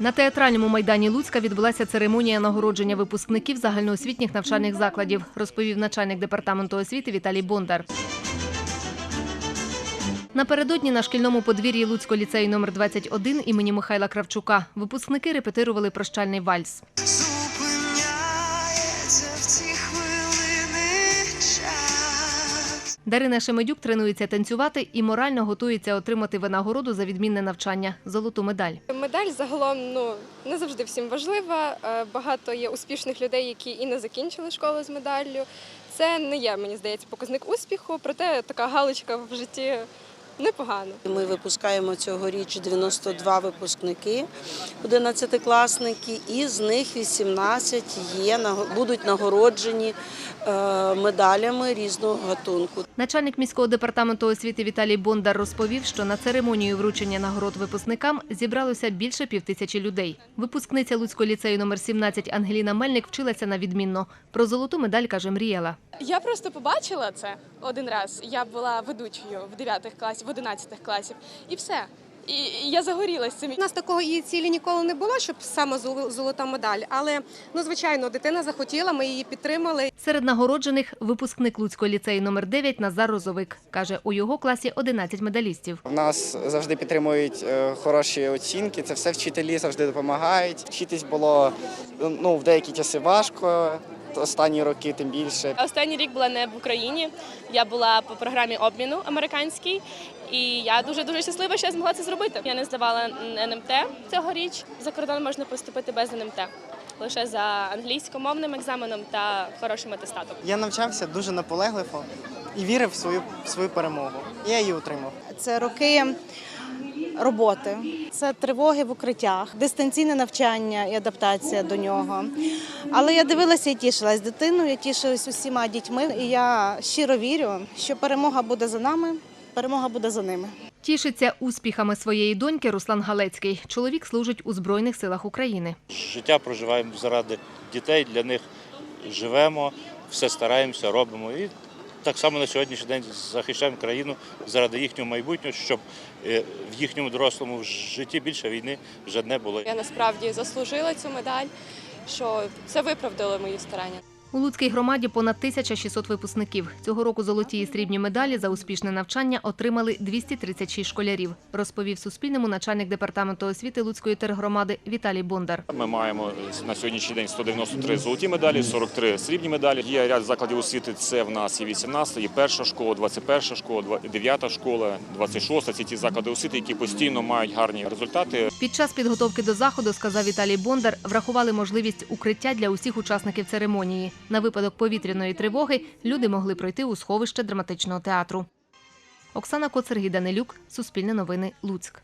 На театральному майдані Луцька відбулася церемонія нагородження випускників загальноосвітніх навчальних закладів, розповів начальник департаменту освіти Віталій Бондар. Напередодні на шкільному подвір'ї Луцького ліцею номер 21 імені Михайла Кравчука випускники репетирували прощальний вальс. Дарина Шемедюк тренується танцювати і морально готується отримати винагороду за відмінне навчання золоту медаль. Медаль загалом ну не завжди всім важлива. Е, Багато є успішних людей, які і не закінчили школу з медаллю. Це не є, мені здається, показник успіху, проте така галочка в житті непогано. Ми випускаємо цьогоріч 92 випускники, 11-класники, і з них 18 є, наго- будуть нагороджені е, медалями різного гатунку. Начальник міського департаменту освіти Віталій Бондар розповів, що на церемонію вручення нагород випускникам зібралося більше півтисячі людей. Випускниця Луцького ліцею номер 17 Ангеліна Мельник вчилася на відмінно. Про золоту медаль каже, мріяла. Я просто побачила це один раз. Я була ведучою в 9 класів, в 11 класів, і все. І я загорілась цим. У нас такого і цілі ніколи не було, щоб саме зол- золота медаль. Але ну звичайно, дитина захотіла, ми її підтримали. Серед нагороджених випускник Луцького ліцею номер 9 Назар Розовик. Каже, у його класі 11 медалістів. В нас завжди підтримують е, хороші оцінки. Це все вчителі завжди допомагають. Вчитись було ну в деякі часи важко. Останні роки тим більше. Останній рік була не в Україні. Я була по програмі обміну американській, і я дуже дуже щаслива, що я змогла це зробити. Я не здавала НМТ цьогоріч. За кордон можна поступити без НМТ. Лише за англійськомовним екзаменом та хорошим атестатом. Я навчався дуже наполегливо і вірив в свою, в свою перемогу. Я її отримав. Це роки роботи, це тривоги в укриттях, дистанційне навчання і адаптація до нього. Але я дивилася і тішилась дитиною, я тішилась усіма дітьми. І я щиро вірю, що перемога буде за нами, перемога буде за ними. Тішиться успіхами своєї доньки Руслан Галецький. Чоловік служить у Збройних силах України. життя проживаємо заради дітей, для них живемо, все стараємося, робимо. І так само на сьогоднішній день захищаємо країну заради їхнього майбутнього, щоб е, в їхньому дорослому житті більше війни вже не було. Я насправді заслужила цю медаль, що це виправдало мої старання. У Луцькій громаді понад 1600 випускників. Цього року золоті і срібні медалі за успішне навчання отримали 236 школярів, розповів Суспільному начальник департаменту освіти Луцької тергромади Віталій Бондар. Ми маємо на сьогоднішній день 193 золоті медалі, 43 срібні медалі. Є ряд закладів освіти. Це в нас і 18, і перша школа, 21 школа, 9 школа, 26. Це ті заклади освіти, які постійно мають гарні результати. Під час підготовки до заходу, сказав Віталій Бондар, врахували можливість укриття для усіх учасників церемонії. На випадок повітряної тривоги люди могли пройти у сховище драматичного театру. Оксана Коцергій Данилюк, Суспільне новини, Луцьк.